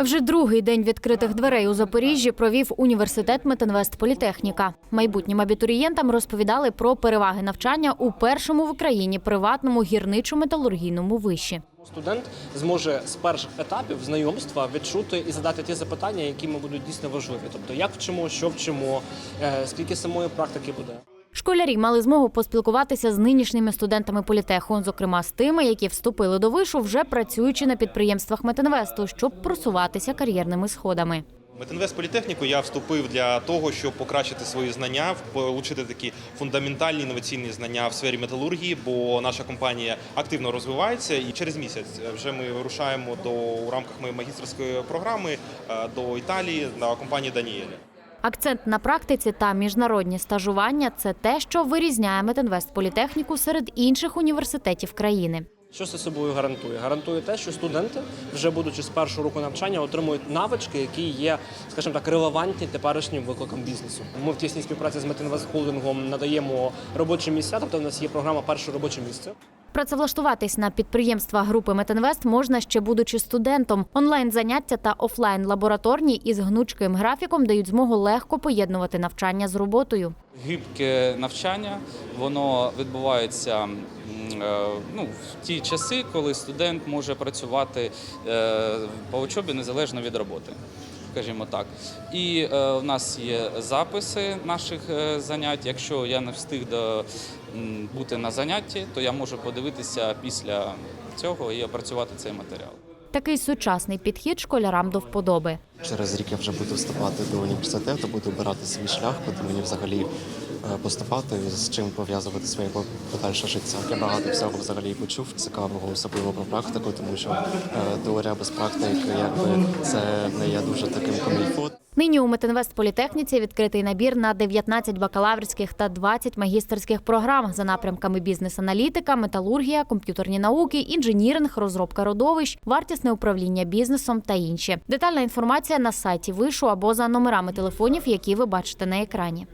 Вже другий день відкритих дверей у Запоріжжі провів університет Метинвест Політехніка. Майбутнім абітурієнтам розповідали про переваги навчання у першому в Україні приватному гірничо-металургійному виші. Студент зможе з перших етапів знайомства відчути і задати ті запитання, які йому будуть дійсно важливі. Тобто, як вчимо, що вчимо, е, скільки самої практики буде. Школярі мали змогу поспілкуватися з нинішніми студентами політеху, зокрема з тими, які вступили до вишу, вже працюючи на підприємствах Метинвесту, щоб просуватися кар'єрними сходами. Метинвест політехніку я вступив для того, щоб покращити свої знання, отримати такі фундаментальні інноваційні знання в сфері металургії, бо наша компанія активно розвивається. І через місяць вже ми вирушаємо до у рамках моєї магістерської програми е, до Італії на компанії Даніелі. Акцент на практиці та міжнародні стажування це те, що вирізняє Метинвест політехніку серед інших університетів країни. Що це собою гарантує? Гарантує те, що студенти, вже будучи з першого року навчання, отримують навички, які є, скажімо так, релевантні теперішнім викликам бізнесу. Ми в тісній співпраці з Метинвест Холдингом надаємо робочі місця, тобто в нас є програма перше робоче місце. Працевлаштуватись на підприємства групи Метинвест можна ще будучи студентом. Онлайн заняття та офлайн лабораторні із гнучким графіком дають змогу легко поєднувати навчання з роботою. гибке навчання, воно відбувається е, ну, в ті часи, коли студент може працювати е, по учобі незалежно від роботи. Скажімо так, і е, у нас є записи наших е, занять. Якщо я не встиг до, м, бути на занятті, то я можу подивитися після цього і опрацювати цей матеріал. Такий сучасний підхід школярам до вподоби. Через рік я вже буду вступати до університету, буду обирати свій шлях, куди мені взагалі поступати, з чим пов'язувати своє подальше життя. Я багато всього взагалі почув цікавого, особливо про практику, тому що е, теорія без практики, якби це не є дуже таким комільфо. Нині у Метинвест політехніці відкритий набір на 19 бакалаврських та 20 магістерських програм за напрямками бізнес-аналітика, металургія, комп'ютерні науки, інженіринг, розробка родовищ, вартісне управління бізнесом та інші. Детальна інформація на сайті вишу або за номерами телефонів, які ви бачите на екрані.